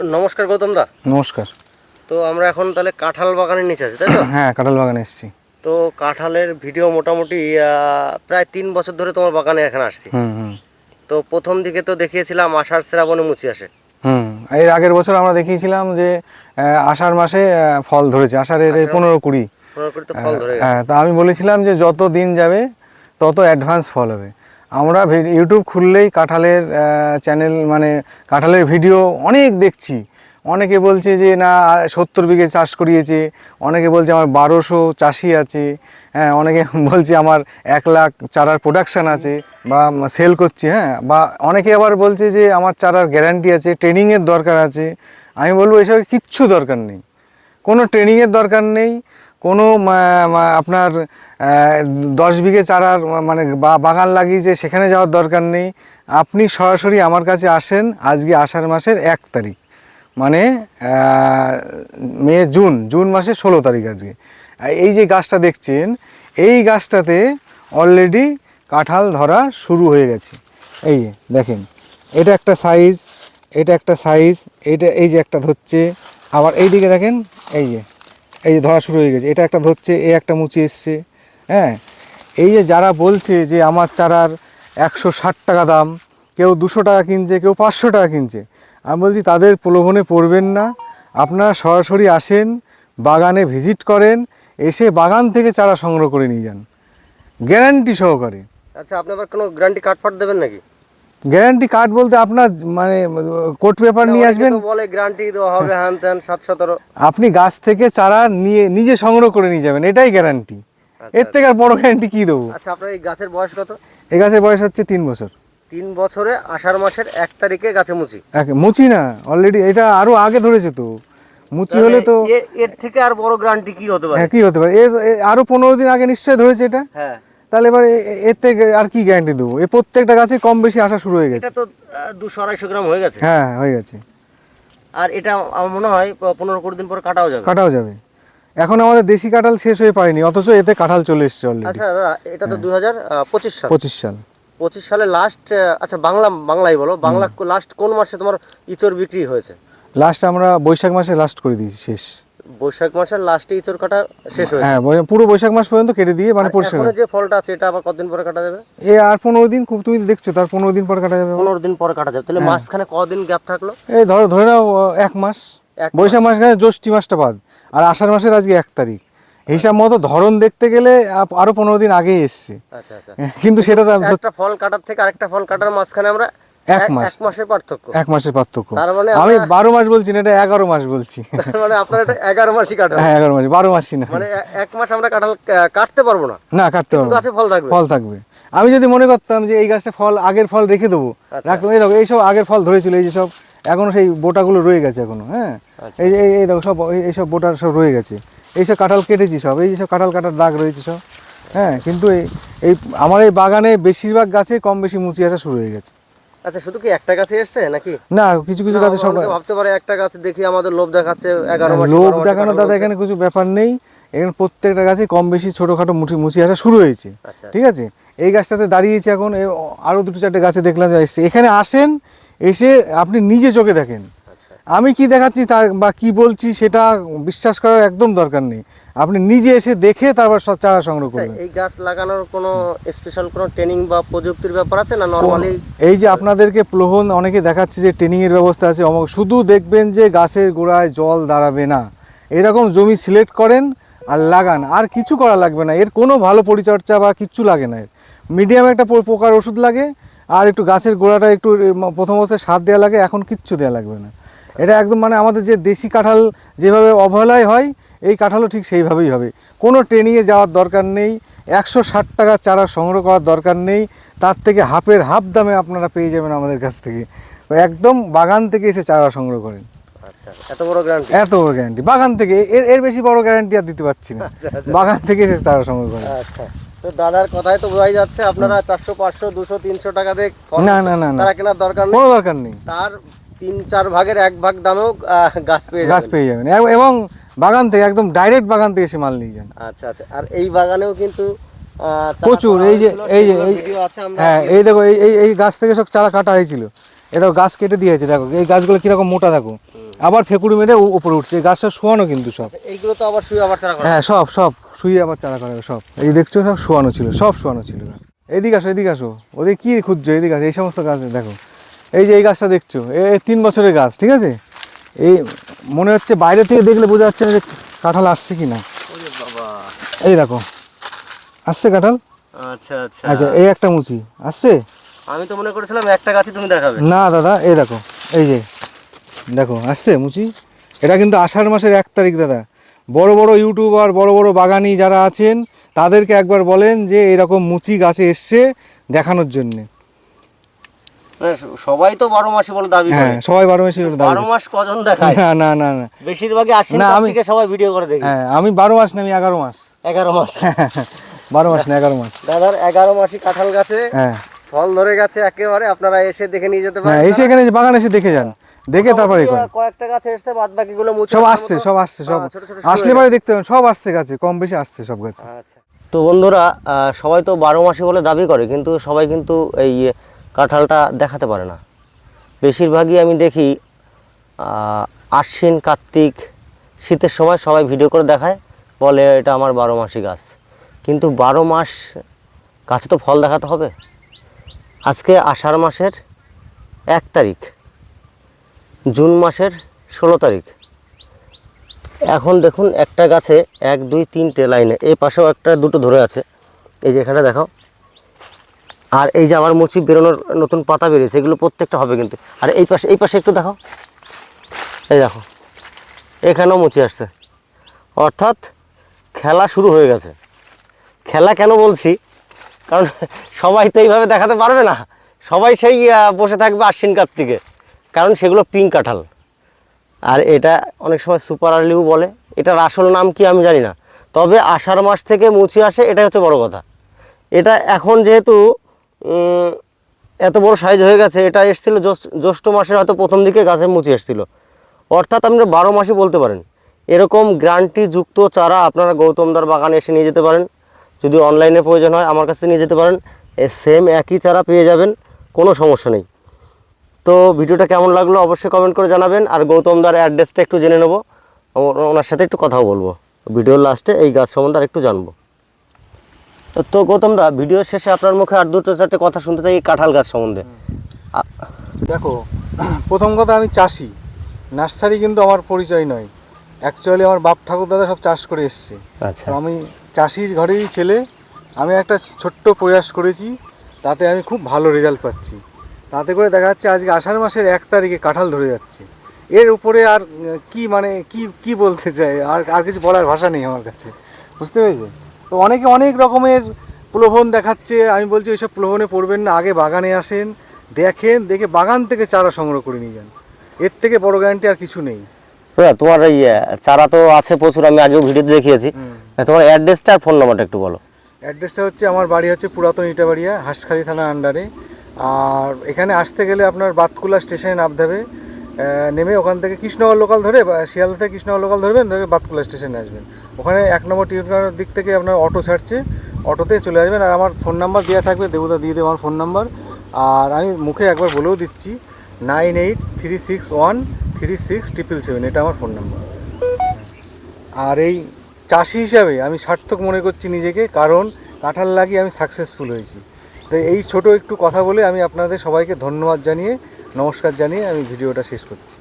নমস্কার গৌতম দা। নমস্কার। তো আমরা এখন তাহলে কাঁঠাল বাগানের নিচে আছি তাই তো? হ্যাঁ কাঁঠাল বাগানে এসেছি। তো কাঁঠালের ভিডিও মোটামুটি প্রায় তিন বছর ধরে তোমার বাগানে এখানে আসছি। তো প্রথম দিকে তো দেখিয়েছিলাম আষাঢ় শ্রাবণে মুচি আসে। হুম এর আগের বছর আমরা দেখিয়েছিলাম যে আষাঢ় মাসে ফল ধরেছে আষাঢ়ের পনেরো কুড়ি। হ্যাঁ তা আমি বলেছিলাম যে যত দিন যাবে তত অ্যাডভান্স ফল হবে। আমরা ইউটিউব খুললেই কাঁঠালের চ্যানেল মানে কাঁঠালের ভিডিও অনেক দেখছি। অনেকে বলছে যে, না, সত্তর বিঘে চাষ করিয়েছে। অনেকে বলছে, আমার বারোশো চাষি আছে। হ্যাঁ অনেকে বলছে, আমার এক লাখ চারার প্রোডাকশান আছে বা সেল করছি। হ্যাঁ বা অনেকে আবার বলছে যে, আমার চারার গ্যারান্টি আছে ট্রেনিংয়ের দরকার আছে। আমি বলব এসব কিচ্ছু দরকার নেই। কোনো ট্রেনিংয়ের দরকার নেই। কোনো আপনার দশ বিঘে চারার মানে বাগান লাগিয়েছে সেখানে যাওয়ার দরকার নেই। আপনি সরাসরি আমার কাছে আসেন, আজকে আষাঢ় মাসের এক তারিখ। মানে মে, জুন জুন মাসের ষোলো তারিখ আজকে। এই যে গাছটা দেখছেন, এই গাছটাতে অলরেডি কাঁঠাল ধরা শুরু হয়ে গেছে। এই দেখেন, এটা একটা সাইজ এটা একটা সাইজ এটা, এই যে একটা ধরছে। আবার এই দিকে দেখেন, এই যে এই যে ধরা শুরু হয়ে গেছে। এটা একটা ধরছে, এ একটা মুচি এসছে। হ্যাঁ? এই যে যারা বলছে যে আমার চারার একশো ষাট টাকা দাম, কেউ দুশো টাকা কিনছে, কেউ পাঁচশো টাকা কিনছে, আমি বলছি তাদের প্রলোভনে পড়বেন না। আপনারা সরাসরি আসেন, বাগানে ভিজিট করেন, এসে বাগান থেকে চারা সংগ্রহ করে নিয়ে যান। গ্যারান্টি সহকারে। আচ্ছা আপনি আবার কোনো গ্যারান্টি কার্ড দেবেন নাকি? গ্যারান্টি কার্ড বলতে আপনার মানে কোর্ট পেপার নিয়ে আসবেন। বলে গ্যারান্টি দেওয়া হবে হ্যান ত্যান সাত সতেরো। আপনি গাছ থেকে চারা নিয়ে নিজে সংগ্রহ করে নিয়ে যাবেন এটাই গ্যারান্টি। এর থেকে আর বড় গ্যারান্টি কি দেবো? আচ্ছা আপনার এই গাছের বয়স কত? এই গাছের বয়স হচ্ছে তিন বছর। তিন বছরে আষাঢ় মাসের এক তারিখে গাছে মুচি? মুচি না অলরেডি এটা আরও আগে ধরেছে তো। মুচি হলে তো এর- থেকে আর বড় গ্যারান্টি কি হতে পারে? হ্যাঁ কি হতে পারে? আরও পনেরো দিন আগে নিশ্চয়ই ধরেছে এটা? হ্যাঁ। তাহলে এবার এর থেকে আর কি গ্যারান্টি দেবো? এই প্রত্যেকটা গাছে কম বেশি আসা শুরু হয়ে গেছে। এটা তো দুশো আড়াইশো গ্রাম হয়ে গেছে। হ্যাঁ হয়ে গেছে। আর এটা আমার মনে হয় পনেরো কুড়ি দিন পর কাটাও যাবে। কাটাও যাবে। এখন আমাদের দেশি কাঁঠাল শেষ হয়ে পায়নি অথচ এতে কাঁঠাল চলে এসছে আচ্ছা দাদা এটা তো দুই হাজার পঁচিশ সাল। পঁচিশ সাল। পঁচিশ সালে লাস্ট আচ্ছা বাংলা বাংলাই বলো। বাংলা লাস্ট কোন মাসে তোমার ইচোর বিক্রি হয়েছে? লাস্ট আমরা বৈশাখ মাসে লাস্ট করে দিয়েছি শেষ। বৈশাখ মাসের লাস্টে ইচোর কাটা শেষ হয়েছে। হ্যাঁ পুরো বৈশাখ মাস পর্যন্ত কেটে দিয়ে মানে পরিষ্কার এখনও যে ফলটা আছে এটা আবার কতদিন পরে কাটা যাবে? এ আর পনেরো দিন খুব তুমি দেখছ তার পনেরো দিন পর কাটা যাবে। আবার। পনেরো দিন পরে কাটা যাবে। তাহলে মাঝখানে কদিন গ্যাপ থাকল? এই ধরো ধরে নাও এক মাস। এক বৈশাখ মাস গেলে জ্যৈষ্ঠী মাসটা বাদ। আর আষাঢ় মাসের আজকে এক তারিখ। হিসাব মতো ধরন দেখতে গেলে আরও পনেরো দিন আগেই এসছে। আচ্ছা আচ্ছা। কিন্তু সেটা তো একটা ফল কাটার থেকে আরেকটা ফল কাটার মাঝখানে আমরা এক মাস। এক মাসের পার্থক্য। এক মাসের পার্থক্য। তার মানে আমি বারো মাস বলছি না এটা এগারো মাস বলছি। মানে আপনার এটা এগারো মাসই কাটা হ্যাঁ এগারো মাস বারো মাসই না। মানে এক মাস আমরা কাঁঠাল কাটতে পারব না। না কাটতে পারব। গাছে ফল থাকবে। ফল থাকবে। আমি যদি মনে করতাম যে এই গাছটা ফল আগের ফল রেখে দেবো আচ্ছা। রাখতাম এই দেখো এইসব আগের ফল ধরেছিল এই যে সব এখনও সেই বোটাগুলো রয়ে গেছে এখনও হ্যাঁ? আচ্ছা। এই যে এই- এই দেখো সব এই- এইসব বোটার সব রয়ে গেছে। এইসব কাঁঠাল কেটেছি সব এই যেসব কাঁঠাল কাটার দাগ রয়েছে সব হ্যাঁ? কিন্তু এই এই আমার এই বাগানে বেশিরভাগ গাছে কম বেশি মুচি আসা শুরু হয়ে গেছে। আচ্ছা শুধু কি একটা গাছে এসছে নাকি? না কিছু কিছু গাছে সব ভাবতে পারে একটা গাছ দেখি আমাদের লোভ দেখাচ্ছে এগারো মাস লোভ দেখানো দাদা এখানে কিছু ব্যাপার নেই। এখানে প্রত্যেকটা গাছে কম বেশি ছোটোখাটো মুঠি মুচি আসা শুরু হয়েছে। আচ্ছা। ঠিক আছে? এই গাছটাতে দাঁড়িয়েছে এখন আরও আরও দুটো চারটে গাছে দেখলাম যে এসছে। এখানে আসেন এসে আপনি নিজে চোখে দেখেন। আমি কি দেখাচ্ছি তার বা কি বলছি সেটা বিশ্বাস করার একদম দরকার নেই। আপনি নিজে এসে দেখে তারপর চারা সংগ্রহ আচ্ছা করবেন। এই গাছ লাগানোর কোনো স্পেশাল কোনো ট্রেনিং বা প্রযুক্তির ব্যাপার আছে না নর্মালি এই যে আপনাদেরকে প্লোহন অনেকে দেখাচ্ছে যে ট্রেনিং এর ব্যবস্থা আছে অমুক শুধু দেখবেন যে গাছের গোড়ায় জল দাঁড়াবে না। এরকম জমি সিলেক্ট করেন আর লাগান আর কিছু করা লাগবে না। এর কোনো ভালো পরিচর্যা বা কিচ্ছু লাগে না এর। মিডিয়াম একটা পোকার ওষুধ লাগে আর একটু গাছের গোড়াটা একটু প্রথম অবস্থায় সার দেওয়া লাগে এখন কিচ্ছু দেওয়া লাগবে না। এটা একদম মানে আমাদের যে দেশি কাঁঠাল যেভাবে অবহেলায় হয় এই কাঁঠালও ঠিক সেইভাবেই হবে। কোনো ট্রেনিংয়ে যাওয়ার দরকার নেই একশো ষাট টাকা চারা সংগ্রহ করার দরকার নেই তার থেকে হাফের হাফ দামে আপনারা পেয়ে যাবেন আমাদের কাছ থেকে। একদম বাগান থেকে এসে চারা সংগ্রহ করেন। আচ্ছা এত বড় গ্যারান্টি এত বড় গ্যারান্টি বাগান থেকে এর এর বেশি বড় গ্যারান্টি আর দিতে পারছি না। আচ্ছা, আচ্ছা। বাগান থেকে এসে চারা সংগ্রহ করেন। আচ্ছা তো দাদার কথাই তো বোঝাই যাচ্ছে আপনারা চারশো পাঁচশো দুশো তিনশো টাকা দিয়ে না, না, না, না। চারা কেনার দরকার নেই। কোনো দরকার নেই। তার তিন চার ভাগের এক ভাগ দামেও গাছ পেয়ে গাছ পেয়ে যাবেন। এব- বাগান থেকে একদম ডাইরেক্ট বাগান থেকে এসে মাল নিয়ে যান। আচ্ছা আচ্ছা। আর এই বাগানেও কিন্তু প্রচুর। এই যে এই যে হ্যাঁ এই দেখো এই এই গাছ থেকে সব চারা কাটা হয়েছিল। এটা গাছ কেটে দিয়েছে দেখো এই গাছগুলো কীরকম মোটা দেখো। আবার ফেকুড়ি মেরে উপরে উঠছে। এই গাছ সব শোয়ানো কিন্তু সব। আচ্ছা, এইগুলো তো আবার শুয়ে আবার চারা করা হ্যাঁ সব সব। শুয়ে আবার চারা করা সব। এই দেখছ সব শোয়ানো ছিল সব শোয়ানো ছিল গাছ। এদিকে আসো এদিকে আসো। ওদের কি খুঁজছো? এদিকে আসো এই সমস্ত গাছ দেখো। এই যে এই গাছটা দেখছ এ এ তিন বছরের গাছ ঠিক আছে? এই মনে হচ্ছে বাইরে থেকে দেখলে বোঝা যাচ্ছে না যে কাঁঠাল আসছে কি না বাবা। এই দেখো আসছে কাঁঠাল? আচ্ছা আচ্ছা। আচ্ছা এই একটা মুচি আসছে? আমি তো মনে করেছিলাম একটা গাছই তুমি দেখাবে। না দাদা এই দেখো এই যে দেখো আসছে মুচি। এটা কিন্তু আষাঢ় মাসের এক তারিখ দাদা। বড় বড় ইউটিউবার বড় বড় বাগানি যারা আছেন তাদেরকে একবার বলেন যে এরকম মুচি গাছে এসছে দেখানোর জন্যে। সবাই তো বারো মাসে বলে দাবি হ্যাঁ করে। সবাই বারো মাসে দাও বারো মাস কজন দেখায়? না না না না। বেশিরভাগই আশ্বিন না, আমি- সবাই ভিডিও করে দেখি। হ্যাঁ আমি বারো মাস না আমি এগারো মাস। এগারো মাস। বারো মাস না এগারো মাস। দাদার এগারো মাসি কাঁঠাল গাছে। হ্যাঁ। ফল ধরে গেছে একেবারে আপনারা এসে দেখে নিয়ে যেতে হ্যাঁ পারেন। এসে এখানে বাগান এসে দেখে যান। দেখে তারপরে কয়েকটা গাছে এসছে বাদ বাকি গুলো মুছে সব আসছে সব আসছে সব হ্যাঁ, ছোট আসলে পরে দেখতে পাবেন সব আসছে গাছে কম বেশি আসছে সব গাছে। আচ্ছা। তো বন্ধুরা আহ, সবাই তো বারো মাসে বলে দাবি করে কিন্তু সবাই কিন্তু এই কাঁঠালটা দেখাতে পারে না। বেশিরভাগই আমি দেখি আশ্বিন, কার্তিক, শীতের সময় সবাই ভিডিও করে দেখায়, বলে এটা আমার বারো মাসি গাছ। কিন্তু বারো মাস গাছে তো ফল দেখাতে হবে। আজকে আষাঢ় মাসের এক তারিখ, জুন মাসের ষোলো তারিখ। এখন দেখুন একটা গাছে এক, দুই, তিনটে লাইনে এই পাশেও একটা, দুটো ধরে আছে। এই যে এখানে দেখো আর এই যে আমার মুচি বেরোনোর নতুন পাতা বেরিয়েছে, এগুলো প্রত্যেকটা হবে কিন্তু। আর এই পাশে এই পাশে একটু দেখো এই দেখো, এখানেও মুচি আসছে। অর্থাৎ খেলা শুরু হয়ে গেছে। খেলা কেন বলছি? কারণ সবাই তো এইভাবে দেখাতে পারবে না। সবাই সেই বসে থাকবে আশ্বিন কার্তিকে। কারণ সেগুলো পিঙ্ক কাঁঠাল। আর এটা অনেক সময় সুপার আর্লিও বলে। এটার আসল নাম কি আমি জানি না। তবে আষাঢ় মাস থেকে মুচি আসে, এটাই হচ্ছে বড় কথা। এটা এখন যেহেতু এত বড় সাইজ হয়ে গেছে, এটা এসেছিল জ্যৈষ্ঠ- মাসের হয়তো প্রথম দিকে গাছে মুচি এসেছিল। অর্থাৎ আপনারা বারো মাসই বলতে পারেন। এরকম গ্রান্টি যুক্ত চারা আপনারা গৌতমদার বাগানে এসে নিয়ে যেতে পারেন। যদি অনলাইনে প্রয়োজন হয়, আমার কাছে নিয়ে যেতে পারেন। সেম একই চারা পেয়ে যাবেন, কোনো সমস্যা নেই। তো ভিডিওটা কেমন লাগল অবশ্যই কমেন্ট করে জানাবেন। আর গৌতমদার অ্যাড্রেসটা একটু জেনে নেব। ওনার সাথে একটু কথাও বলব। ভিডিওর লাস্টে এই গাছ সম্বন্ধে আর একটু জানব। তো- তো গৌতমদা ভিডিও শেষে আপনার মুখে আর দুটো চারটে কথা শুনতে চাই এই কাঁঠাল গাছ সম্বন্ধে। দেখো প্রথম কথা আমি চাষি। নার্সারি কিন্তু আমার পরিচয় নয়। অ্যাকচুয়ালি আমার বাপ ঠাকুর দাদা সব চাষ করে এসছে। আচ্ছা। আমি চাষির ঘরেরই ছেলে। আমি একটা ছোট্ট প্রয়াস করেছি তাতে আমি খুব ভালো রেজাল্ট পাচ্ছি। তাতে করে দেখা যাচ্ছে আজকে আষাঢ় মাসের এক তারিখে কাঁঠাল ধরে যাচ্ছে। এর উপরে আর কি মানে কি কি বলতে চাই? আর আর কিছু বলার ভাষা নেই আমার কাছে। বুঝতে পেরেছে তো অনেকে অনেক রকমের প্রলোভন দেখাচ্ছে আমি বলছি ওইসব প্রলোভনে পড়বেন না আগে বাগানে আসেন দেখেন দেখে বাগান থেকে চারা সংগ্রহ করে নিয়ে যান। এর থেকে বড় গ্যারান্টি আর কিছু নেই। হ্যাঁ তোমার এই চারা তো আছে প্রচুর আমি আগেও ভিডিওতে দেখিয়েছি। তোমার অ্যাড্রেসটা আর ফোন নাম্বারটা একটু বলো। অ্যাড্রেসটা হচ্ছে আমার বাড়ি হচ্ছে পুরাতন ইটাবাড়িয়া হাঁসখালি থানা আন্ডারে আর এখানে আসতে গেলে আপনার বাতকুলা স্টেশনে নামতে হবে। আহ, নেমে ওখান থেকে কৃষ্ণনগর লোকাল ধরে শিয়ালদা থেকে কৃষ্ণনগর লোকাল ধরবেন, ধরে বাতকুলা স্টেশনে আসবেন। ওখানে এক নম্বর টিউটনের দিক থেকে আপনার অটো ছাড়ছে অটোতে চলে আসবেন, আর আমার ফোন নাম্বার দেওয়া থাকবে দেবুদা দিয়ে দেবো আমার ফোন নাম্বার আর আমি মুখে একবার বলেও দিচ্ছি nine eight three six one three six triple seven এটা আমার ফোন নাম্বার আর এই চাষি হিসাবে আমি সার্থক মনে করছি নিজেকে, কারণ কাঁঠাল লাগিয়ে আমি সাকসেসফুল হয়েছি। তো এই ছোট একটু কথা বলে আমি আপনাদের সবাইকে ধন্যবাদ জানিয়ে নমস্কার জানিয়ে আমি ভিডিওটা শেষ করছি।